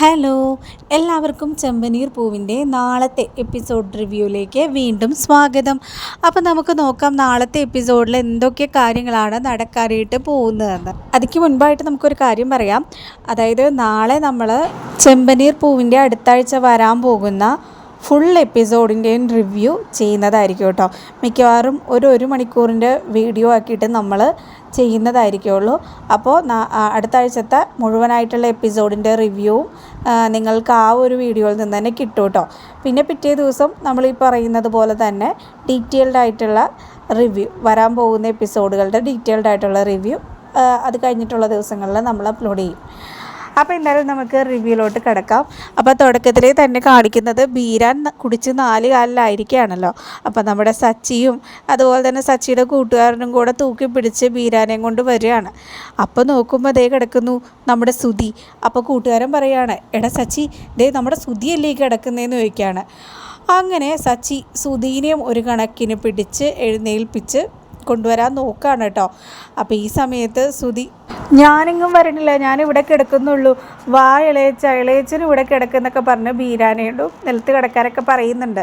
Hello എല്ലാവർക്കും ചെമ്പനീർ പൂവിന്റെ നാളത്തെ എപ്പിസോഡ് റിവ്യൂയിലേക്ക് വീണ്ടും സ്വാഗതം. അപ്പോൾ നമുക്ക് നോക്കാം നാളത്തെ എപ്പിസോഡിൽ എന്തൊക്കെ കാര്യങ്ങളാണ് നടക്കാനായിട്ട് പോകുന്നതെന്ന്. അതിക്ക് മുൻപായിട്ട് നമുക്കൊരു കാര്യം പറയാം. അതായത് നാളെ നമ്മൾ ചെമ്പനീർ പൂവിന്റെ അടുത്താഴ്ച വരാൻ പോകുന്ന ഫുൾ എപ്പിസോഡിന്റെയും റിവ്യൂ ചെയ്യുന്നതായിരിക്കും കേട്ടോ. മിക്കവാറും ഒരു ഒരു മണിക്കൂറിന്റെ വീഡിയോ ആക്കിയിട്ട് നമ്മൾ ചെയ്യുന്നതായിരിക്കുള്ളൂ. അപ്പോൾ അടുത്ത ആഴ്ചത്തെ മുഴുവനായിട്ടുള്ള എപ്പിസോഡിന്റെ റിവ്യൂ നിങ്ങൾക്ക് ആ ഒരു വീഡിയോയിൽ നിന്ന് തന്നെ കിട്ടും കേട്ടോ. പിന്നെ പിറ്റേ ദിവസം നമ്മൾ ഈ പറയുന്നത് പോലെ തന്നെ ഡീറ്റെയിൽഡ് ആയിട്ടുള്ള റിവ്യൂ വരാൻ പോകുന്ന എപ്പിസോഡുകളുടെ ഡീറ്റെയിൽഡ് ആയിട്ടുള്ള റിവ്യൂ അത് കഴിഞ്ഞിട്ടുള്ള ദിവസങ്ങളിൽ നമ്മൾ അപ്ലോഡ് ചെയ്യും. അപ്പോൾ എന്തായാലും നമുക്ക് റിവ്യൂലോട്ട് കിടക്കാം. അപ്പോൾ തുടക്കത്തിൽ തന്നെ കാണിക്കുന്നത് ബീരാൻ കുടിച്ച് നാല് കാലിലായിരിക്കുകയാണല്ലോ. അപ്പോൾ നമ്മുടെ സച്ചിയും അതുപോലെ തന്നെ സച്ചിയുടെ കൂട്ടുകാരനും കൂടെ തൂക്കി പിടിച്ച് ബീരാനെയും കൊണ്ട് വരികയാണ്. അപ്പോൾ നോക്കുമ്പോൾ ദേ കിടക്കുന്നു നമ്മുടെ സുധി. അപ്പോൾ കൂട്ടുകാരൻ പറയുകയാണ് എടാ സച്ചി ദേ നമ്മുടെ സുധിയല്ലേ കിടക്കുന്നതെന്ന് ചോദിക്കുകയാണ്. അങ്ങനെ സച്ചി സുധീനെയും ഒരു കണക്കിന് പിടിച്ച് എഴുന്നേൽപ്പിച്ച് കൊണ്ടുവരാൻ നോക്കുകയാണ് കേട്ടോ. അപ്പോൾ ഈ സമയത്ത് സുതി ഞാനെങ്ങും വരണില്ല ഞാനിവിടെ കിടക്കുന്നുള്ളൂ. വാ ഇളയച്ച ഇളയച്ചനും ഇവിടെ കിടക്കുന്നൊക്കെ പറഞ്ഞ് ബീരാനയുണ്ടും നിലത്ത് കിടക്കാനൊക്കെ പറയുന്നുണ്ട്.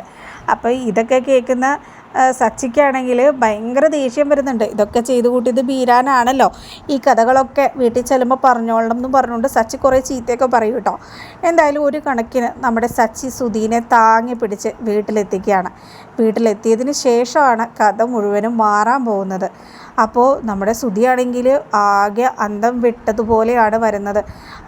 അപ്പോൾ ഇതൊക്കെ കേൾക്കുന്ന സച്ചിക്കാണെങ്കിൽ ഭയങ്കര ദേഷ്യം വരുന്നുണ്ട്. ഇതൊക്കെ ചെയ്തു കൂട്ടിയത് ബീരാനാണല്ലോ. ഈ കഥകളൊക്കെ വീട്ടിൽ ചെല്ലുമ്പോൾ പറഞ്ഞോളണം എന്ന് പറഞ്ഞുകൊണ്ട് സച്ചി കുറേ ചീത്തയൊക്കെ പറയും കേട്ടോ. എന്തായാലും ഒരു കണക്കിന് നമ്മുടെ സച്ചി സുധീനെ താങ്ങി പിടിച്ച് വീട്ടിലെത്തിക്കുകയാണ്. വീട്ടിലെത്തിയതിന് ശേഷമാണ് കഥ മുഴുവനും മാറാൻ പോകുന്നത്. അപ്പോൾ നമ്മുടെ സുധിയാണെങ്കിൽ ആകെ അന്തം വിട്ടതുപോലെയാണ് വരുന്നത്.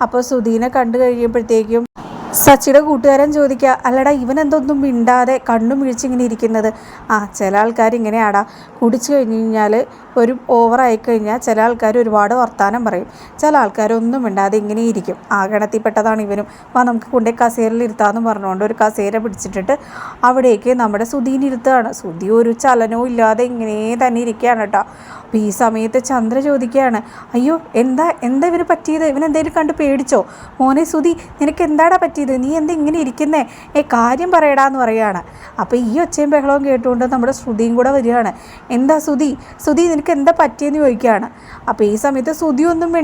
അപ്പോൾ സുധീനെ കണ്ടു കഴിയുമ്പോഴത്തേക്കും സച്ചിയുടെ കൂട്ടുകാരൻ ചോദിക്കുക അല്ലടാ ഇവൻ എന്തൊന്നും മിണ്ടാതെ കണ്ണും മിഴിച്ചിങ്ങനെ ഇരിക്കുന്നത്? ആ ചില ആൾക്കാർ ഇങ്ങനെയാടാ. കുടിച്ചു കഴിഞ്ഞ് കഴിഞ്ഞാൽ ഒരു ഓവറായി കഴിഞ്ഞാൽ ചില ആൾക്കാർ ഒരുപാട് വർത്തമാനം പറയും. ചില ആൾക്കാരൊന്നും മിണ്ടാതെ ഇങ്ങനെ ഇരിക്കും. ആ ഗണത്തിൽപ്പെട്ടതാണ് ഇവനും. വാ നമുക്ക് കൊണ്ടേ കസേരയിൽ ഇരുത്താമെന്ന് പറഞ്ഞുകൊണ്ട് ഒരു കസേര പിടിച്ചിട്ടിട്ട് അവിടേക്ക് നമ്മുടെ സുധീനിരുത്തുകയാണ് സുധി ഒരു ചലനവും ഇല്ലാതെ ഇങ്ങനെ തന്നെ ഇരിക്കുകയാണ് കേട്ടോ. അപ്പോൾ ഈ സമയത്ത് ചന്ദ്ര ചോദിക്കുകയാണ് അയ്യോ എന്താ എന്താ ഇവന് പറ്റിയത്? ഇവൻ എന്തെങ്കിലും കണ്ട് പേടിച്ചോ? മോനെ സുധി നിനക്ക് എന്താടാ പറ്റിയത് നീ എന്താ ഇങ്ങനെ ഇരിക്കുന്നേ? ഏ കാര്യം പറയടാന്ന് പറയുകയാണ് അപ്പോൾ ഈ ഒച്ചയും ബഹളവും കേട്ടുകൊണ്ട് നമ്മുടെ ശ്രുതിയും കൂടെ വരികയാണ്. എന്താ സുധി സുധി നിനക്ക് എന്താ പറ്റിയെന്ന് ചോദിക്കുകയാണ്. അപ്പോൾ ഈ സമയത്ത് സുധി ഒന്നും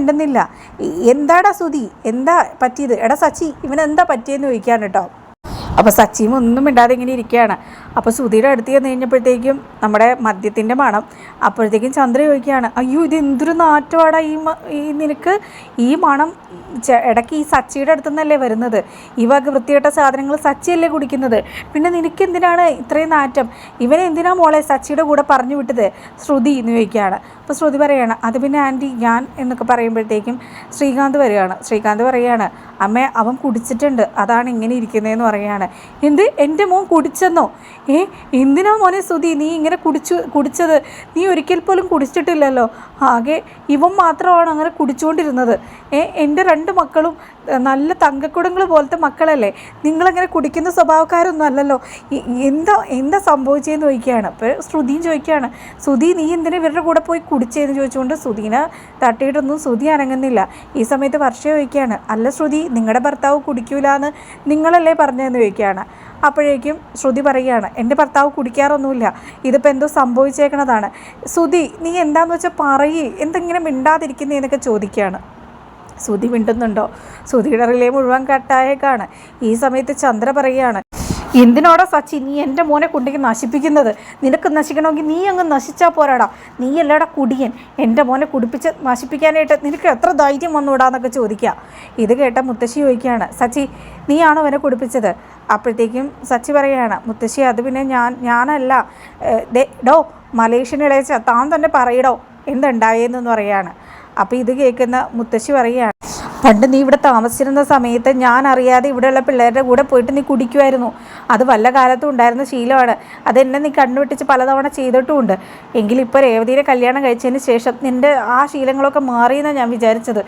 എന്താടാ സുധി എന്താ പറ്റിയത്? എടാ സച്ചി ഇവനെന്താ പറ്റിയെന്ന് ചോദിക്കുകയാണ് കേട്ടോ. അപ്പോൾ സച്ചിയും ഒന്നും മിണ്ടാതെ ഇങ്ങനെ ഇരിക്കുകയാണ്. അപ്പോൾ സുധിയുടെ അടുത്ത് ചെന്ന് കഴിഞ്ഞപ്പോഴത്തേക്കും നമ്മുടെ മദ്യത്തിന്റെ മണം. അപ്പോഴത്തേക്കും ചന്ദ്ര ചോദിക്കുകയാണ് അയ്യോ ഇത് എന്തൊരു നാറ്റമാണ് ഈ ഈ നിനക്ക് ഈ മണം ഇടയ്ക്ക് ഈ സച്ചിയുടെ അടുത്തു നിന്നല്ലേ വരുന്നത്? ഈ വക വൃത്തികെട്ട സാധനങ്ങൾ സച്ചിയല്ലേ കുടിക്കുന്നത്? പിന്നെ നിനക്ക് എന്തിനാണ് ഇത്രയും നാറ്റം? ഇവനെ എന്തിനാ മോളെ സച്ചിയുടെ കൂടെ പറഞ്ഞു വിട്ടത്? ശ്രുതി എന്ന് ചോദിക്കുകയാണ്. അപ്പോൾ ശ്രുതി പറയുകയാണ് അത് പിന്നെ ആന്റി ഞാൻ എന്നൊക്കെ പറയുമ്പോഴത്തേക്കും ശ്രീകാന്ത് വരികയാണ്. ശ്രീകാന്ത് പറയുകയാണ് അമ്മ അവൻ കുടിച്ചിട്ടുണ്ട്. അതാണ് ഇങ്ങനെ ഇരിക്കുന്നതെന്ന് പറയുകയാണ് എന്ത്? എന്റെ മോൻ കുടിച്ചെന്നോ? ഏ? എന്തിനാ മോനെ സുതി നീ ഇങ്ങനെ കുടിച്ചു കുടിച്ചത്? നീ ഒരിക്കൽ പോലും കുടിച്ചിട്ടില്ലല്ലോ. ആകെ ഇവൻ മാത്രമാണ് അങ്ങനെ കുടിച്ചുകൊണ്ടിരുന്നത് എന്റെ രണ്ട് മക്കളും നല്ല തങ്കക്കുടങ്ങൾ പോലത്തെ മക്കളല്ലേ? നിങ്ങളങ്ങനെ കുടിക്കുന്ന സ്വഭാവക്കാരൊന്നും അല്ലല്ലോ. എന്താ എന്താ സംഭവിച്ചതെന്ന് ചോദിക്കുകയാണ്. അപ്പോൾ ശ്രുതിയും ചോദിക്കുകയാണ് ശ്രുതി നീ എന്തിനാ ഇവരുടെ കൂടെ പോയി കുടിച്ചതെന്ന് ചോദിച്ചുകൊണ്ട് ശ്രുതിനെ തട്ടിയിട്ടൊന്നും ശ്രുതി അനങ്ങുന്നില്ല. ഈ സമയത്ത് വർഷ ചോദിക്കുകയാണ് അല്ല ശ്രുതി നിങ്ങളുടെ ഭർത്താവ് കുടിക്കൂലെന്ന് നിങ്ങളല്ലേ പറഞ്ഞതെന്ന് ചോദിക്കുകയാണ്. അപ്പോഴേക്കും ശ്രുതി പറയുകയാണ് എന്റെ ഭർത്താവ് കുടിക്കാറൊന്നുമില്ല. ഇതിപ്പോൾ എന്തോ സംഭവിച്ചേക്കണതാണ്. ശ്രുതി നീ എന്താണെന്ന് വെച്ചാൽ പറയേ. എന്തെങ്കിലും മിണ്ടാതിരിക്കുന്നേ? എന്നൊക്കെ ചോദിക്കുകയാണ്. ശ്രുതി മിണ്ടുന്നുണ്ടോ? ശ്രുതിയുടെ റിലേ മുഴുവൻ കട്ടായേക്കാണ്. ഈ സമയത്ത് ചന്ദ്ര പറയുകയാണ് എന്തിനോടാ സച്ചി? നീ എന്റെ മോനെ കൊണ്ടേക്ക് നശിപ്പിക്കുന്നത്. നിനക്ക് നശിക്കണമെങ്കിൽ നീ അങ്ങ് നശിച്ചാൽ പോരാടാ. നീ അല്ലടാ കുടിയൻ? എന്റെ മോനെ കുടിപ്പിച്ച് നശിപ്പിക്കാനായിട്ട് നിനക്ക് എത്ര ധൈര്യം വന്നുവിടാന്നൊക്കെ ചോദിക്കുക ഇത് കേട്ട മുത്തശ്ശി ചോദിക്കുകയാണ് സച്ചി നീയാണോ അവനെ കുടിപ്പിച്ചത്? അപ്പോഴത്തേക്കും സച്ചി പറയുകയാണ് മുത്തശ്ശി അത് പിന്നെ ഞാൻ ഞാനല്ല. ഡോ മലേഷ്യൻ ഇളയച്ച താൻ തന്നെ പറയടോ എന്തുണ്ടായെന്ന് പറയുകയാണ്. അപ്പോൾ ഇത് കേൾക്കുന്ന മുത്തശ്ശി പറയുകയാണ് പണ്ട് നീ ഇവിടെ താമസിച്ചിരുന്ന സമയത്ത് ഞാൻ അറിയാതെ ഇവിടെയുള്ള പിള്ളേരുടെ കൂടെ പോയിട്ട് നീ കുടിക്കുമായിരുന്നു അത് വല്ല കാലത്തും ഉണ്ടായിരുന്ന ശീലമാണ്. അതെന്നെ നീ കണ്ണുവെട്ടിച്ച് പലതവണ ചെയ്തിട്ടുമുണ്ട്. എങ്കിലിപ്പോൾ രേവതിയുടെ കല്യാണം കഴിച്ചതിന് ശേഷം നിന്റെ ആ ശീലങ്ങളൊക്കെ മാറിയെന്നാണ് ഞാൻ വിചാരിച്ചത്.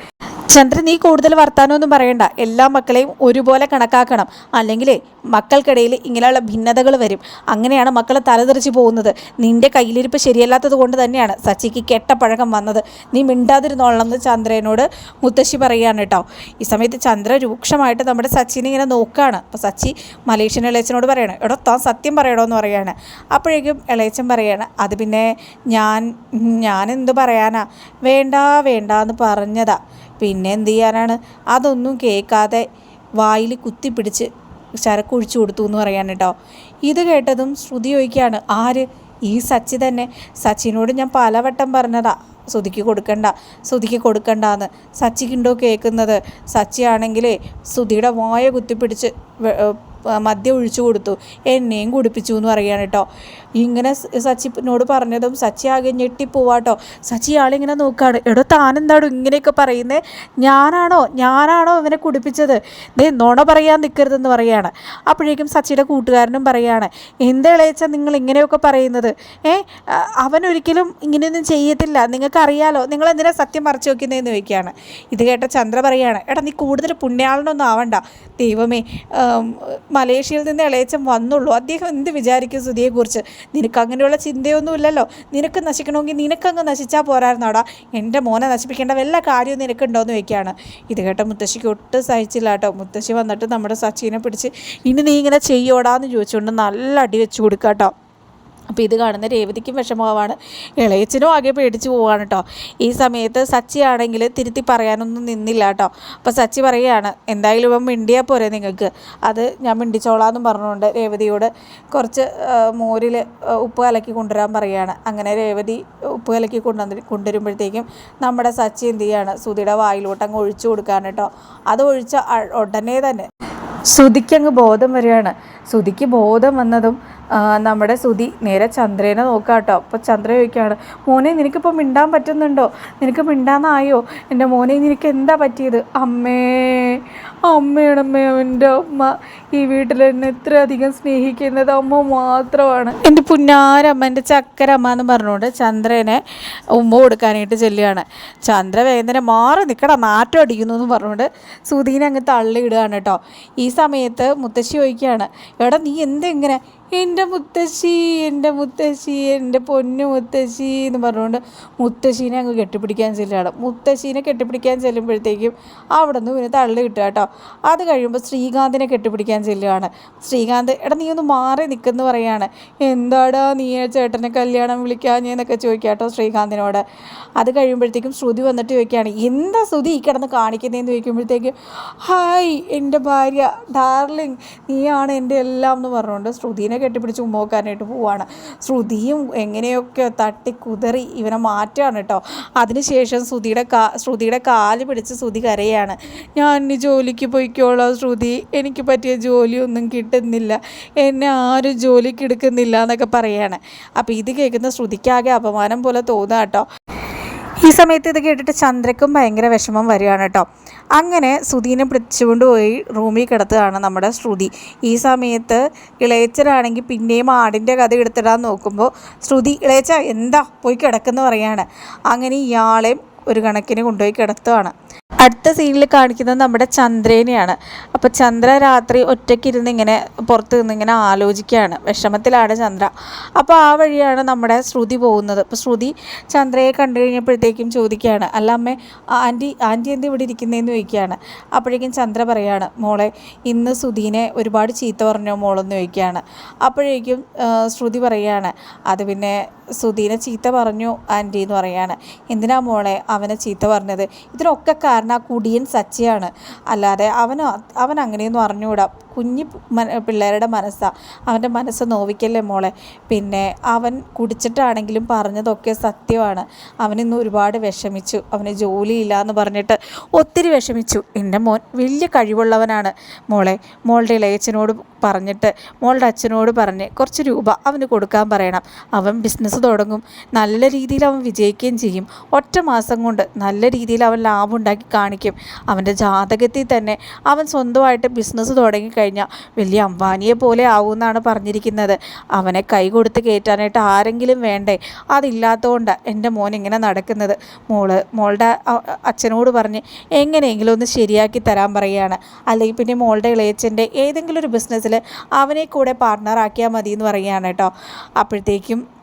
ചന്ദ്രൻ നീ കൂടുതൽ വർത്താനമൊന്നും പറയണ്ട. എല്ലാ മക്കളെയും ഒരുപോലെ കണക്കാക്കണം. അല്ലെങ്കിൽ മക്കൾക്കിടയിൽ ഇങ്ങനെയുള്ള ഭിന്നതകൾ വരും. അങ്ങനെയാണ് മക്കൾ തലതെറിച്ച് പോകുന്നത്. നിന്റെ കയ്യിലിരിപ്പ് ശരിയല്ലാത്തത് കൊണ്ട് തന്നെയാണ് സച്ചിക്ക് കെട്ട പഴകം വന്നത്. നീ മിണ്ടാതിരുന്നോളണം എന്ന് ചന്ദ്രനോട് മുത്തശ്ശി പറയുകയാണ് കേട്ടോ. ഈ സമയത്ത് ചന്ദ്ര രൂക്ഷമായിട്ട് നമ്മുടെ സച്ചിനെ ഇങ്ങനെ നോക്കുകയാണ്. അപ്പോൾ സച്ചി മലേഷ്യൻ ഇളയച്ചനോട് പറയണം എടോ താൻ സത്യം പറയണോ എന്ന് പറയാണ് അപ്പോഴേക്കും ഇളയച്ചൻ പറയുകയാണ് അത് പിന്നെ ഞാൻ ഞാൻ എന്ത് പറയാനാ? വേണ്ട വേണ്ട എന്ന് പറഞ്ഞതാ. പിന്നെ എന്ത് ചെയ്യാനാണ്? അതൊന്നും കേൾക്കാതെ വായിൽ കുത്തിപ്പിടിച്ച് ചരക്കൊഴിച്ചു കൊടുത്തു എന്ന് പറയാൻ കേട്ടോ. ഇത് കേട്ടതും ശ്രുതി ചോദിക്കുകയാണ് ആര്? ഈ സച്ചി തന്നെ. സച്ചിനോട് ഞാൻ പലവട്ടം പറഞ്ഞതാ. ശ്രുതിക്ക് കൊടുക്കണ്ട ശ്രുതിക്ക് കൊടുക്കണ്ടെന്ന്. സച്ചിക്കുണ്ടോ കേൾക്കുന്നത്? സച്ചിയാണെങ്കിലേ ശ്രുതിയുടെ വായ കുത്തിപ്പിടിച്ച് മദ്യം ഒഴിച്ചു കൊടുത്തു. എന്നെയും കുടിപ്പിച്ചു എന്ന് പറയുകയാണ് കേട്ടോ. ഇങ്ങനെ സച്ചിനോട് പറഞ്ഞതും സച്ചി ആകെ ഞെട്ടിപ്പോവാട്ടോ. സച്ചി ആളിങ്ങനെ നോക്കുകയാണ് എടോ താനെന്താണോ ഇങ്ങനെയൊക്കെ പറയുന്നത് ഞാനാണോ? ഞാനാണോ ഇവനെ കുടിപ്പിച്ചത്? ദേ നോണ പറയാൻ നിൽക്കരുതെന്ന് പറയാണ്. അപ്പോഴേക്കും സച്ചിയുടെ കൂട്ടുകാരനും പറയുകയാണ് എന്താ ഇളയച്ച നിങ്ങൾ ഇങ്ങനെയൊക്കെ പറയുന്നത്? ഏ അവനൊരിക്കലും ഇങ്ങനെയൊന്നും ചെയ്യത്തില്ല. നിങ്ങൾക്കറിയാലോ നിങ്ങൾ എന്തിനാ സത്യം മറച്ചു വയ്ക്കുന്നതെന്ന് ചോദിക്കുകയാണ്. ഇത് കേട്ട ചന്ദ്ര പറയുകയാണ് എടാ നീ കൂടുതൽ പുണ്യാളനൊന്നും ആവണ്ട. ദൈവമേ മലേഷ്യയിൽ നിന്ന് ഇളയച്ചൻ വന്നുള്ളൂ. അദ്ദേഹം എന്ത് വിചാരിക്കും സുധിയെക്കുറിച്ച്? നിനക്ക് അങ്ങനെയുള്ള ചിന്തയൊന്നുമില്ലല്ലോ. നിനക്ക് നശിക്കണമെങ്കിൽ നിനക്കങ്ങ് നശിച്ചാൽ പോരായിരുന്നോടാ. എന്റെ മോനെ നശിപ്പിക്കേണ്ട വല്ല കാര്യവും നിനക്കുണ്ടോ എന്ന് ചോദിക്കുകയാണ്. ഇത് കേട്ട മുത്തശ്ശിക്ക് ഒട്ടും സഹിച്ചില്ല കേട്ടോ. മുത്തശ്ശി വന്നിട്ട് നമ്മുടെ സച്ചിനെ പിടിച്ച് ഇനി നീ ഇങ്ങനെ ചെയ്യോടാന്ന് ചോദിച്ചുകൊണ്ട് നല്ല അടി വെച്ച് കൊടുക്കാം കേട്ടോ. അപ്പോൾ ഇത് കാണുന്ന രേവതിക്കും വിഷമമാണ്. ഇളയച്ചനും ആകെ പേടിച്ച് പോവാണ് കേട്ടോ ഈ സമയത്ത് സച്ചി ആണെങ്കിൽ തിരുത്തി പറയാനൊന്നും നിന്നില്ല കേട്ടോ അപ്പോൾ സച്ചി പറയുകയാണ് എന്തായാലും ഇപ്പം മിണ്ടിയാൽ പോരെ നിങ്ങൾക്ക് അത് ഞാൻ മിണ്ടിച്ചോളാമെന്നും പറഞ്ഞുകൊണ്ട് രേവതിയോട് കുറച്ച് മോരിൽ ഉപ്പ് കലക്കി കൊണ്ടുവരാൻ പറയുകയാണ് അങ്ങനെ രേവതി ഉപ്പ് കലക്കി കൊണ്ടുവന്ന് കൊണ്ടുവരുമ്പോഴത്തേക്കും നമ്മുടെ സച്ചി എന്ത് ചെയ്യാണ് സുധിയുടെ വായിലോട്ട് അങ്ങ് ഒഴിച്ചു കൊടുക്കാൻ കേട്ടോ അത് ഒഴിച്ച ഉടനെ തന്നെ ശ്രുതിക്കങ്ങ് ബോധം വരികയാണ്. ശ്രുതിക്ക് ബോധം വന്നതും നമ്മുടെ ശ്രുതി നേരെ ചന്ദ്രനെ നോക്കാം കേട്ടോ അപ്പോൾ ചന്ദ്ര ചോദിക്കുകയാണ് മോനെ നിനക്കിപ്പോൾ മിണ്ടാൻ പറ്റുന്നുണ്ടോ? നിനക്ക് മിണ്ടാന്നായോ എന്റെ മോനെ നിനക്ക് എന്താ പറ്റിയത്? അമ്മേ അമ്മേ അവന്റെ അമ്മ. ഈ വീട്ടിൽ എന്നെ ഇത്രയധികം സ്നേഹിക്കുന്നത് അമ്മ മാത്രമാണ്. എന്റെ പുന്നാരമ്മ എന്റെ ചക്കരമ്മ എന്ന് പറഞ്ഞുകൊണ്ട് ചന്ദ്രനെ ഉമ്മ കൊടുക്കാനായിട്ട് ചെല്ലുകയാണ്. ചന്ദ്ര വേദന മാറി നിൽക്കട നാറ്റം അടിക്കുന്നു എന്ന് പറഞ്ഞുകൊണ്ട് സുധീനെ അങ്ങ് തള്ളിയിടുകയാണ് കേട്ടോ. ഈ സമയത്ത് മുത്തശ്ശി ചോദിക്കുകയാണ് എടാ നീ എന്തെങ്ങനെ എന്റെ മുത്തശ്ശി എന്റെ മുത്തശ്ശി എന്റെ പൊന്നു മുത്തശ്ശി എന്ന് പറഞ്ഞുകൊണ്ട് മുത്തശ്ശീനെ അങ്ങ് കെട്ടിപ്പിടിക്കാൻ ചെല്ലുകയാണ്. മുത്തശ്ശീനെ കെട്ടിപ്പിടിക്കാൻ ചെല്ലുമ്പോഴത്തേക്കും അവിടെ നിന്ന് പിന്നെ തള്ളി കിട്ടുക കേട്ടോ. അത് കഴിയുമ്പോൾ ശ്രീകാന്തിനെ കെട്ടിപ്പിടിക്കാൻ ചെല്ലുകയാണ്. ശ്രീകാന്ത് എടാ നീ ഒന്ന് മാറി നിൽക്കുന്നു പറയാണ്. എന്താടാ നീ ചേട്ടനെ കല്യാണം വിളിക്കാൻ എന്നൊക്കെ ചോദിക്കാം കേട്ടോ ശ്രീകാന്തിനോട്. അത് കഴിയുമ്പോഴത്തേക്കും ശ്രുതി വന്നിട്ട് ചോദിക്കുകയാണ് എന്താ ശ്രുതി ഈ കിടന്ന് കാണിക്കുന്നതെന്ന് ചോദിക്കുമ്പോഴത്തേക്കും ഹായ് എന്റെ ഭാര്യ ഡാർലിങ് നീയാണ് എന്റെ എല്ലാം എന്ന് പറഞ്ഞുകൊണ്ട് ശ്രുതിനെ ഇവനെ കെട്ടിപ്പിടിച്ച് ഉമ്മോക്കാനായിട്ട് പോവാണ്. ശ്രുതിയും എങ്ങനെയൊക്കെ തട്ടി കുതറി ഇവനെ മാറ്റാണ് കേട്ടോ അതിനുശേഷം ശ്രുതിയുടെ കാ ശ്രുതിയുടെ കാൽ പിടിച്ച് ശ്രുതി കരയാണ്. ഞാൻ ഇനി ജോലിക്ക് പോയിക്കോളാം ശ്രുതി. എനിക്ക് പറ്റിയ ജോലിയൊന്നും കിട്ടുന്നില്ല. എന്നെ ആരും ജോലിക്ക് എടുക്കുന്നില്ല എന്നൊക്കെ പറയാണ്. അപ്പോൾ ഇത് കേൾക്കുന്ന ശ്രുതിക്കാകെ അപമാനം പോലെ തോന്നുക കേട്ടോ ഈ സമയത്ത് ഇത് കേട്ടിട്ട് ചന്ദ്രക്കും ഭയങ്കര വിഷമം വരികയാണ് കേട്ടോ അങ്ങനെ സുധീനെ പിടിച്ചുകൊണ്ട് പോയി റൂമിൽ കിടത്തുകയാണ് നമ്മുടെ ശ്രുതി. ഈ സമയത്ത് ഇളയച്ചനാണെങ്കിൽ പിന്നെയും ആടിന്റെ കഥ എടുത്തിടാൻ നോക്കുമ്പോൾ ശ്രുതി ഇളയച്ച എന്താ? പോയി കിടക്കുന്നു പറയാണ്. അങ്ങനെ ഇയാളെയും ഒരു കണക്കിന് കൊണ്ടുപോയി കിടത്തുകയാണ് അടുത്ത സീനിൽ കാണിക്കുന്നത് നമ്മുടെ ചന്ദ്രേനെയാണ്. അപ്പോൾ ചന്ദ്ര രാത്രി ഒറ്റയ്ക്കിരുന്ന് ഇങ്ങനെ പുറത്ത് നിന്ന് ഇങ്ങനെ ആലോചിക്കുകയാണ്. വിഷമത്തിലാണ് ചന്ദ്ര. അപ്പോൾ ആ വഴിയാണ് നമ്മുടെ ശ്രുതി പോകുന്നത്. അപ്പോൾ ശ്രുതി ചന്ദ്രയെ കണ്ടു കഴിഞ്ഞപ്പോഴത്തേക്കും ചോദിക്കുകയാണ് അല്ല അമ്മേ ആന്റി ആന്റി എന്ത് ഇവിടെ ഇരിക്കുന്നതെന്ന് ചോദിക്കുകയാണ്. അപ്പോഴേക്കും ചന്ദ്ര പറയാണ് മോളെ ഇന്ന് സുധീനെ ഒരുപാട് ചീത്ത പറഞ്ഞോ മോളെന്ന് ചോദിക്കുകയാണ്. അപ്പോഴേക്കും ശ്രുതി പറയുകയാണ് അത് പിന്നെ സുധീനെ ചീത്ത പറഞ്ഞു ആന്റി എന്ന് പറയുകയാണ് എന്തിനാ മോളെ അവനെ ചീത്ത പറഞ്ഞത്? ഇതിനൊക്കെ കാരണം ആ കുടിയൻ സച്ചിയാണ്. അല്ലാതെ അവനോ അവൻ അങ്ങനെയൊന്നും അറിഞ്ഞുകൂടാ. കുഞ്ഞു പിള്ളേരുടെ മനസ്സാണ് അവന്റെ മനസ്സ് നോവിക്കല്ലേ മോളെ? പിന്നെ അവൻ കുടിച്ചിട്ടാണെങ്കിലും പറഞ്ഞതൊക്കെ സത്യമാണ്. അവനിന്ന് ഒരുപാട് വിഷമിച്ചു. അവന് ജോലിയില്ല എന്ന് പറഞ്ഞിട്ട് ഒത്തിരി വിഷമിച്ചു. എന്റെ മോൻ വലിയ കഴിവുള്ളവനാണ് മോളെ. മോളുടെ ഇളയച്ചനോട് പറഞ്ഞിട്ട് മോളുടെ അച്ഛനോട് പറഞ്ഞ് കുറച്ച് രൂപ അവന് കൊടുക്കാൻ പറയണം. അവൻ ബിസിനസ് തുടങ്ങും. നല്ല രീതിയിൽ അവൻ വിജയിക്കുകയും ചെയ്യും. ഒറ്റ മാസം കൊണ്ട് നല്ല രീതിയിൽ അവൻ ലാഭം ഉണ്ടാക്കി കാണിക്കും. അവന്റെ ജാതകത്തിൽ തന്നെ അവൻ സ്വന്തമായിട്ട് ബിസിനസ് തുടങ്ങിക്കഴിഞ്ഞാൽ വലിയ അംബാനിയെ പോലെ ആവുമെന്നാണ് പറഞ്ഞിരിക്കുന്നത്. അവനെ കൈ കൊടുത്ത് കയറ്റാനായിട്ട് ആരെങ്കിലും വേണ്ടേ? അതില്ലാത്തതുകൊണ്ട് എന്റെ മോൻ ഇങ്ങനെ നടക്കുന്നത്. മോൾ മോളുടെ അച്ഛനോട് പറഞ്ഞ് എങ്ങനെയെങ്കിലും ഒന്ന് ശരിയാക്കി തരാൻ പറയുകയാണ്. അല്ലെങ്കിൽ പിന്നെ മോളുടെ ഇളയച്ചന്റെ ഏതെങ്കിലും ഒരു ബിസിനസ്സിൽ അവനെ കൂടെ പാർട്ട്ണറാക്കിയാൽ മതി എന്ന് പറയുകയാണ് കേട്ടോ. അപ്പോഴത്തേക്കും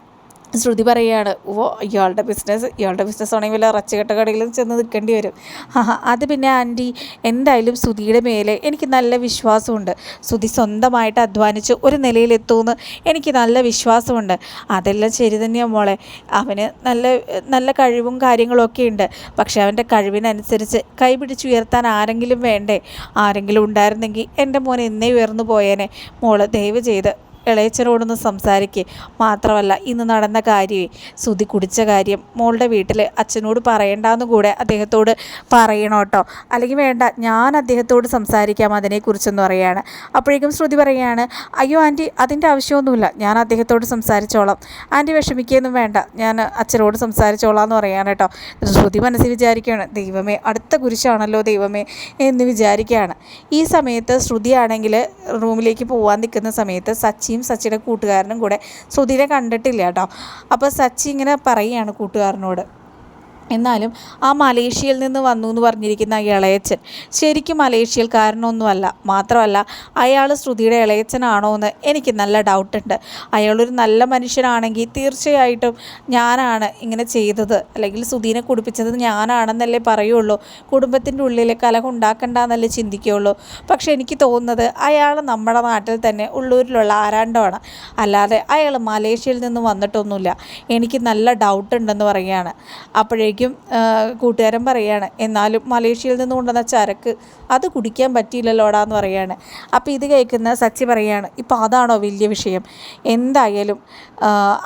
ശ്രുതി പറയുകയാണ് ഓ ഇയാളുടെ ബിസിനസ് ഇയാളുടെ ബിസിനസ് ആണെങ്കിൽ വല്ല റച്ചകെട്ട കടയിലും ചെന്ന് നിൽക്കേണ്ടി വരും. ആ അത് പിന്നെ ആന്റി എന്തായാലും ശ്രുതിയുടെ മേലെ എനിക്ക് നല്ല വിശ്വാസമുണ്ട്. ശ്രുതി സ്വന്തമായിട്ട് അധ്വാനിച്ച് ഒരു നിലയിലെത്തുമെന്ന് എനിക്ക് നല്ല വിശ്വാസമുണ്ട്. അതെല്ലാം ശരി തന്നെയാണ് മോളെ. അവന് നല്ല നല്ല കഴിവും കാര്യങ്ങളൊക്കെ ഉണ്ട്. പക്ഷേ അവന്റെ കഴിവിനനുസരിച്ച് കൈപിടിച്ച് ഉയർത്താൻ ആരെങ്കിലും വേണ്ടേ? ആരെങ്കിലും ഉണ്ടായിരുന്നെങ്കിൽ എന്റെ മോൻ എന്നേ ഉയർന്നു പോയേനെ. മോൾ ദയവ് ചെയ്ത് ഇളയച്ചനോടൊന്ന് സംസാരിക്കേ. മാത്രമല്ല ഇന്ന് നടന്ന കാര്യമേ സുതി കുടിച്ച കാര്യം മോളുടെ വീട്ടിൽ അച്ഛനോട് പറയണ്ടെന്ന് കൂടെ അദ്ദേഹത്തോട് പറയണം കേട്ടോ. അല്ലെങ്കിൽ വേണ്ട ഞാൻ അദ്ദേഹത്തോട് സംസാരിക്കാം അതിനെക്കുറിച്ചെന്ന് പറയുകയാണ് അപ്പോഴേക്കും ശ്രുതി പറയുകയാണ് അയ്യോ ആന്റി അതിന്റെ ആവശ്യമൊന്നുമില്ല. ഞാൻ അദ്ദേഹത്തോട് സംസാരിച്ചോളാം. ആന്റി വിഷമിക്കുകയൊന്നും വേണ്ട. ഞാൻ അച്ഛനോട് സംസാരിച്ചോളാം എന്ന് പറയുകയാണ് കേട്ടോ. ശ്രുതി മനസ്സിൽ വിചാരിക്കുകയാണ് ദൈവമേ അടുത്ത കുരിശാണല്ലോ ദൈവമേ എന്ന് വിചാരിക്കുകയാണ്. ഈ സമയത്ത് ശ്രുതിയാണെങ്കിൽ റൂമിലേക്ക് പോകാൻ നിൽക്കുന്ന സമയത്ത് സച്ചി സച്ചിയും സച്ചിയുടെ കൂട്ടുകാരനും കൂടെ സുധീരെ കണ്ടിട്ടില്ല കേട്ടോ. അപ്പോൾ സച്ചി ഇങ്ങനെ പറയുകയാണ് കൂട്ടുകാരനോട്. എന്നാലും ആ മലേഷ്യയിൽ നിന്ന് വന്നു എന്ന് പറഞ്ഞിരിക്കുന്ന ഇളയച്ചൻ ശരിക്കും മലേഷ്യക്കാരനൊന്നുമല്ല മാത്രമല്ല അയാൾ ശ്രുതിയുടെ ഇളയച്ചനാണോ എന്ന് എനിക്ക് നല്ല ഡൗട്ടുണ്ട് അയാളൊരു നല്ല മനുഷ്യനാണെങ്കിൽ തീർച്ചയായിട്ടും ഞാനാണ് ഇങ്ങനെ ചെയ്തത്. അല്ലെങ്കിൽ ശ്രുതിനെ കുടിപ്പിച്ചത് ഞാനാണെന്നല്ലേ പറയുള്ളൂ. കുടുംബത്തിന്റെ ഉള്ളിൽ കലഹം ഉണ്ടാക്കണ്ടെന്നല്ലേ ചിന്തിക്കുകയുള്ളൂ. പക്ഷേ എനിക്ക് തോന്നുന്നത് അയാൾ നമ്മുടെ നാട്ടിൽ തന്നെ ഉള്ളൂരിലുള്ള ആരാണ്ടമാണ് അല്ലാതെ അയാൾ മലേഷ്യയിൽ നിന്ന് വന്നിട്ടൊന്നുമില്ല. എനിക്ക് നല്ല ഡൗട്ടുണ്ടെന്ന് പറയുകയാണ്. അപ്പോഴേക്കും ശരിക്കും കൂട്ടുകാരൻ പറയുകയാണ് എന്നാലും മലേഷ്യയിൽ നിന്ന് കൊണ്ടുവന്ന ചരക്ക് അത് കുടിക്കാൻ പറ്റിയില്ലല്ലോടാ എന്ന് പറയുകയാണ് അപ്പോൾ ഇത് കേൾക്കുന്ന സച്ചി പറയുകയാണ് ഇപ്പോൾ അതാണോ വലിയ വിഷയം? എന്തായാലും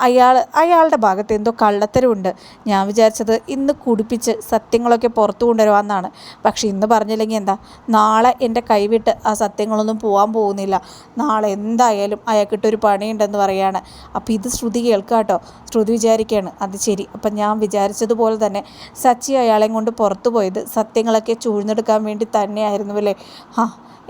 അയാൾ അയാളുടെ ഭാഗത്ത് എന്തോ കള്ളത്തരമുണ്ട്. ഞാൻ വിചാരിച്ചത് ഇന്ന് കുടിപ്പിച്ച് സത്യങ്ങളൊക്കെ പുറത്തു കൊണ്ടുവരുവാന്നാണ്. പക്ഷേ ഇന്ന് പറഞ്ഞില്ലെങ്കിൽ എന്താ? നാളെ എന്റെ കൈവിട്ട് ആ സത്യങ്ങളൊന്നും പോകാൻ പോകുന്നില്ല. നാളെ എന്തായാലും അയാൾക്കിട്ടൊരു പണിയുണ്ടെന്ന് പറയുകയാണ് അപ്പോൾ ഇത് ശ്രുതി കേൾക്കാട്ടോ. ശ്രുതി വിചാരിക്കുകയാണ് അത് ശരി അപ്പം ഞാൻ വിചാരിച്ചതുപോലെ തന്നെ സച്ചി അയാളെയും കൊണ്ട് പുറത്തു പോയത്. സത്യങ്ങളൊക്കെ ചൂഴ്ന്നെടുക്കാൻ വേണ്ടി തന്നെയായിരുന്നു അല്ലേ ആ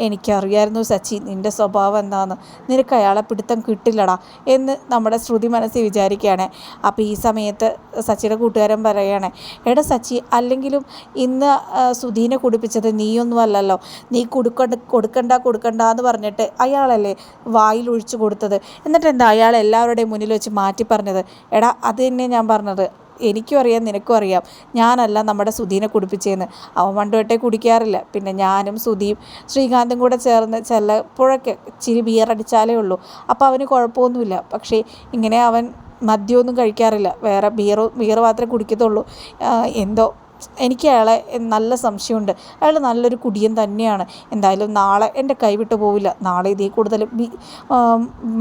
എനിക്കറിയായിരുന്നു സച്ചി നിന്റെ സ്വഭാവം എന്താണെന്ന് നിനക്ക് അയാളെ പിടുത്തം കിട്ടില്ലടാ എന്ന് നമ്മുടെ ശ്രുതി മനസ്സിൽ വിചാരിക്കുകയാണ്. അപ്പോൾ ഈ സമയത്ത് സച്ചിയുടെ കൂട്ടുകാരൻ പറയുകയാണ് എടാ സച്ചി അല്ലെങ്കിലും ഇന്ന് സുധീനെ കുടിപ്പിച്ചത് നീയൊന്നും അല്ലല്ലോ. നീ കൊടുക്കണ്ട കൊടുക്കണ്ട കൊടുക്കണ്ട എന്ന് പറഞ്ഞിട്ട് അയാളല്ലേ വായിൽ ഒഴിച്ചു കൊടുത്തത്. എന്നിട്ട് എന്താ അയാൾ എല്ലാവരുടെയും മുന്നിൽ വെച്ച് മാറ്റി പറഞ്ഞത് എടാ അത് തന്നെ ഞാൻ പറഞ്ഞത്. എനിക്കും അറിയാം നിനക്കും അറിയാം. ഞാനല്ല നമ്മുടെ സുധീനെ കുടിപ്പിച്ചേന്ന്. അവൻ പണ്ടുതൊട്ടേ കുടിക്കാറില്ല. പിന്നെ ഞാനും സുധീം ശ്രീകാന്തും കൂടെ ചേർന്ന് ചിലപ്പോഴൊക്കെ ഇച്ചിരി ബിയറടിച്ചാലേ ഉള്ളൂ. അപ്പോൾ അവന് കുഴപ്പമൊന്നുമില്ല. പക്ഷേ ഇങ്ങനെ അവൻ മദ്യമൊന്നും കഴിക്കാറില്ല. വേറെ ബിയറോ ബിയർ മാത്രമേ കുടിക്കത്തുള്ളൂ. എന്തോ എനിക്ക് അയാളെ നല്ല സംശയമുണ്ട്. അയാൾ നല്ലൊരു കുടിയൻ തന്നെയാണ്. എന്തായാലും നാളെ എന്റെ കൈവിട്ട് പോവില്ല. നാളെ ഇതേ കൂടുതൽ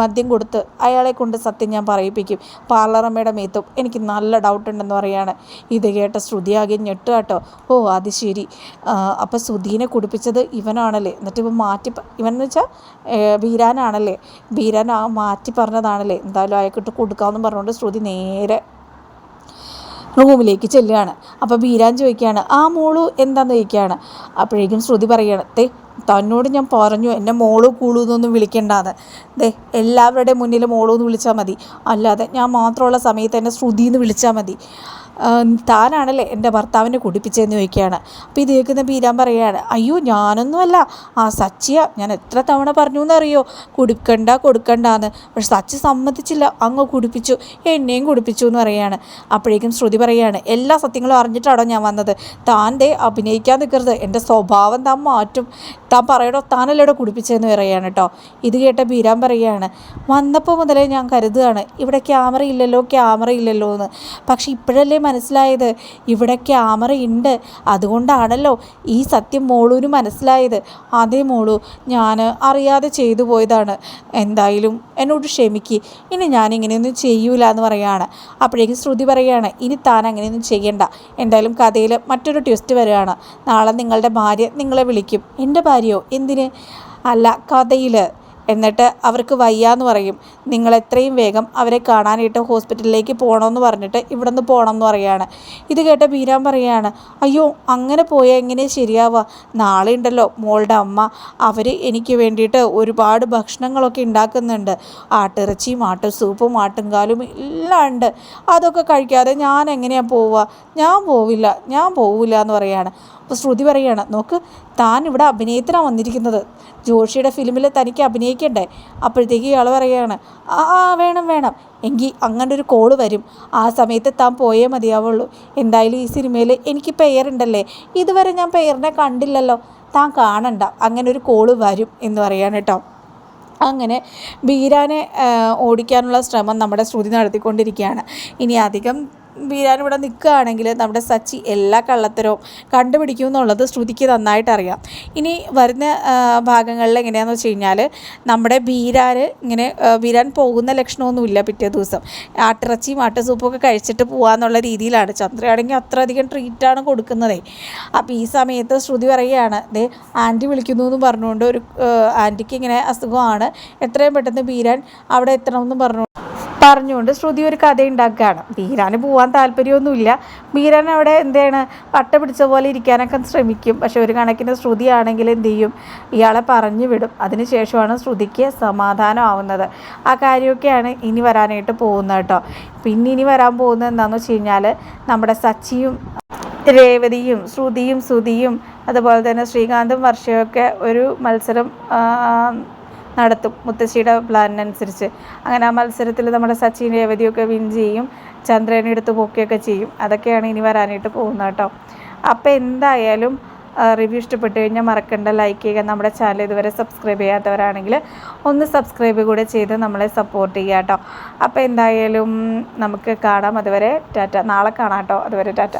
മദ്യം കൊടുത്ത് അയാളെ കൊണ്ട് സത്യം ഞാൻ പറയിപ്പിക്കും. പാർലറമ്മയുടെ മേത്തും എനിക്ക് നല്ല ഡൗട്ട് ഉണ്ടെന്ന് പറയാണ്. ഇത് കേട്ട ശ്രുതിയാകെ ഞെട്ടു കേട്ടോ. ഓ അത് ശരി. അപ്പോൾ ശ്രുതിനെ കുടിപ്പിച്ചത് ഇവനാണല്ലേ? എന്നിട്ട് ഇവൻ മാറ്റി ഇവൻ എന്ന് വെച്ചാൽ ബീരാനാണല്ലേ ബീരാൻ മാറ്റി പറഞ്ഞതാണല്ലേ? എന്തായാലും അയാൾക്കിട്ട് കൊടുക്കാമെന്ന് പറഞ്ഞുകൊണ്ട് ശ്രുതി നേരെ റൂമിലേക്ക് ചെല്ലുകയാണ്. അപ്പോൾ ബീരാൻ ചോദിക്കുകയാണ് ആ മോളു എന്താന്ന് ചോദിക്കുകയാണ്? അപ്പോഴേക്കും ശ്രുതി പറയുകയാണ് തേ തന്നോട് ഞാൻ പറഞ്ഞു എന്നെ മോളു കൂളു എന്നൊന്നും വിളിക്കേണ്ടാന്ന്. ദേ എല്ലാവരുടെയും മുന്നിൽ മോളു എന്ന് വിളിച്ചാൽ മതി. അല്ലാതെ ഞാൻ മാത്രമുള്ള സമയത്ത് എന്നെ ശ്രുതി എന്ന് വിളിച്ചാൽ മതി. താനാണല്ലേ എന്റെ ഭർത്താവിനെ കുടിപ്പിച്ചതെന്ന് ചോദിക്കുകയാണ്. അപ്പോൾ ഇത് കേൾക്കുന്ന ബീരാൻ പറയുകയാണ് അയ്യോ ഞാനൊന്നുമല്ല. ആ സച്ചിയ ഞാൻ എത്ര തവണ പറഞ്ഞു എന്നറിയോ കുടിക്കണ്ട എന്ന് പക്ഷെ സച്ചി സമ്മതിച്ചില്ല. അങ്ങ് കുടിപ്പിച്ചു എന്നെയും കുടിപ്പിച്ചു എന്ന് പറയുകയാണ്. അപ്പോഴേക്കും ശ്രുതി പറയുകയാണ് എല്ലാ സത്യങ്ങളും അറിഞ്ഞിട്ടാണോ ഞാൻ വന്നത്? താൻ ദേ അഭിനയിക്കാൻ നിൽക്കരുത്. എന്റെ സ്വഭാവം താൻ മാറ്റും. താൻ പറയണോ താനല്ലേടോ കുടിപ്പിച്ചതെന്ന് പറയുകയാണ് കേട്ടോ. ഇത് കേട്ട ബീരാൻ പറയുകയാണ് വന്നപ്പോൾ മുതലേ ഞാൻ കരുതുകയാണ്. ഇവിടെ ക്യാമറ ഇല്ലല്ലോ ക്യാമറ ഇല്ലല്ലോ എന്ന്. പക്ഷെ ഇപ്പോഴല്ലേ മനസ്സിലായത്? ഇവിടെ ക്യാമറ ഉണ്ട് അതുകൊണ്ടാണല്ലോ ഈ സത്യം മോളൂന് മനസ്സിലായത്. അതേ മോളു ഞാൻ അറിയാതെ ചെയ്തു പോയതാണ്. എന്തായാലും എന്നോട് ക്ഷമിക്ക്. ഇനി ഞാൻ ഇങ്ങനെയൊന്നും ചെയ്യൂല എന്ന് പറയുകയാണ് അപ്പോഴേക്കും ശ്രുതി പറയുകയാണ് ഇനി താൻ അങ്ങനെയൊന്നും ചെയ്യണ്ട. എന്തായാലും കഥയിൽ മറ്റൊരു ട്വിസ്റ്റ് വരികയാണ് നാളെ നിങ്ങളുടെ ഭാര്യ നിങ്ങളെ വിളിക്കും. എന്റെ ഭാര്യയോ? എന്തിന്? അല്ല കഥയിൽ എന്നിട്ട് അവർക്ക് വയ്യാന്ന് പറയും. നിങ്ങൾ എത്രയും വേഗം അവരെ കാണാനായിട്ട് ഹോസ്പിറ്റലിലേക്ക് പോകണമെന്ന് പറഞ്ഞിട്ട് ഇവിടെ നിന്ന് പോകണം എന്ന് പറയുകയാണ് ഇത് കേട്ട ബീരാൻ പറയുകയാണ് അയ്യോ അങ്ങനെ പോയാൽ എങ്ങനെ ശരിയാവുക നാളെ ഉണ്ടല്ലോ മോളുടെ അമ്മ. അവർ എനിക്ക് വേണ്ടിയിട്ട് ഒരുപാട് ഭക്ഷണങ്ങളൊക്കെ ഉണ്ടാക്കുന്നുണ്ട്. ആട്ടിറച്ചിയും ആട്ടു സൂപ്പും ആട്ടുംകാലും എല്ലാം ഉണ്ട്. അതൊക്കെ കഴിക്കാതെ ഞാൻ എങ്ങനെയാണ് പോവുക ഞാൻ പോവില്ല ഞാൻ പോവില്ല എന്ന് പറയുകയാണ് അപ്പോൾ ശ്രുതി പറയുകയാണ് നോക്ക് താൻ ഇവിടെ അഭിനയത്തിനാണ് വന്നിരിക്കുന്നത്. ജോഷിയുടെ ഫിലിമിൽ തനിക്ക് അഭിനയിക്കണ്ടേ? അപ്പോഴത്തേക്ക് ഇയാൾ പറയുകയാണ് ആ വേണം വേണം. എങ്കിൽ അങ്ങനെ ഒരു കോൾ വരും. ആ സമയത്ത് താൻ പോയേ മതിയാവുള്ളൂ. എന്തായാലും ഈ സിനിമയിൽ എനിക്ക് പെയറുണ്ടല്ലേ ഇതുവരെ ഞാൻ പെയറിനെ കണ്ടില്ലല്ലോ. താൻ കാണണ്ട. അങ്ങനെ ഒരു കോൾ വരും എന്ന് പറയാണ് കേട്ടോ. അങ്ങനെ ബീരാനെ ഓടിക്കാനുള്ള ശ്രമം നമ്മുടെ ശ്രുതി നടത്തിക്കൊണ്ടിരിക്കുകയാണ്. ഇനി അധികം ബീരാൻ ഇവിടെ നിൽക്കുകയാണെങ്കിൽ നമ്മുടെ സച്ചി എല്ലാ കള്ളത്തരവും കണ്ടുപിടിക്കും എന്നുള്ളത് ശ്രുതിക്ക് നന്നായിട്ട് അറിയാം. ഇനി വരുന്ന ഭാഗങ്ങളിൽ എങ്ങനെയാണെന്ന് വെച്ച് കഴിഞ്ഞാൽ നമ്മുടെ ബീരാൻ ഇങ്ങനെ ബീരാൻ പോകുന്ന ലക്ഷണമൊന്നുമില്ല പിറ്റേ ദിവസം. ആട്ടിറച്ചിയും ആട്ടുസൂപ്പൊക്കെ കഴിച്ചിട്ട് പോകാമെന്നുള്ള രീതിയിലാണ്. ചന്ദ്രയാണെങ്കിൽ അത്രയധികം ട്രീറ്റാണ് കൊടുക്കുന്നതേ. അപ്പോൾ ഈ സമയത്ത് ശ്രുതി പറയുകയാണ് ദേ ആന്റി വിളിക്കുന്നു എന്ന് പറഞ്ഞുകൊണ്ട് ഒരു ആന്റിക്ക് ഇങ്ങനെ അസുഖമാണ്. എത്രയും പെട്ടെന്ന് ബീരാൻ അവിടെ എത്തണമെന്ന് പറഞ്ഞു പറഞ്ഞുകൊണ്ട് ശ്രുതി ഒരു കഥ ഉണ്ടാക്കുകയാണ്. ബീരാന് പോകാൻ താല്പര്യമൊന്നുമില്ല. ബീരാൻ അവിടെ എന്താണ് പട്ട പിടിച്ച പോലെ ഇരിക്കാനൊക്കെ ശ്രമിക്കും. പക്ഷെ ഒരു കണക്കിന് ശ്രുതി ആണെങ്കിൽ എന്ത് ചെയ്യും? ഇയാളെ പറഞ്ഞു വിടും. അതിനുശേഷമാണ് ശ്രുതിക്ക് സമാധാനമാവുന്നത് ആ കാര്യമൊക്കെയാണ് ഇനി വരാനായിട്ട് പോകുന്നത് കേട്ടോ. പിന്നെ ഇനി വരാൻ പോകുന്നത് എന്താണെന്ന് വെച്ച് കഴിഞ്ഞാൽ നമ്മുടെ സച്ചിയും രേവതിയും ശ്രുതിയും സുതിയും അതുപോലെ തന്നെ ശ്രീകാന്തും വർഷയൊക്കെ ഒരു മത്സരം നടത്തും. മുത്തശ്ശിയുടെ പ്ലാനിനനുസരിച്ച്. അങ്ങനെ ആ മത്സരത്തിൽ നമ്മുടെ സച്ചിൻ രേവതിയൊക്കെ വിൻ ചെയ്യും. ചന്ദ്രനെ എടുത്ത് പൊക്കുകയൊക്കെ ചെയ്യും. അതൊക്കെയാണ് ഇനി വരാനായിട്ട് പോകുന്നത് കേട്ടോ. അപ്പോൾ എന്തായാലും റിവ്യൂ ഇഷ്ടപ്പെട്ടു കഴിഞ്ഞാൽ മറക്കണ്ട. ലൈക്ക് ചെയ്യുക നമ്മുടെ ചാനൽ ഇതുവരെ സബ്സ്ക്രൈബ് ചെയ്യാത്തവരാണെങ്കിൽ ഒന്ന് സബ്സ്ക്രൈബ് കൂടെ ചെയ്ത് നമ്മളെ സപ്പോർട്ട് ചെയ്യുക കേട്ടോ. അപ്പോൾ എന്തായാലും നമുക്ക് കാണാം. അതുവരെ ടാറ്റ. നാളെ കാണാം കേട്ടോ. അതുവരെ ടാറ്റ.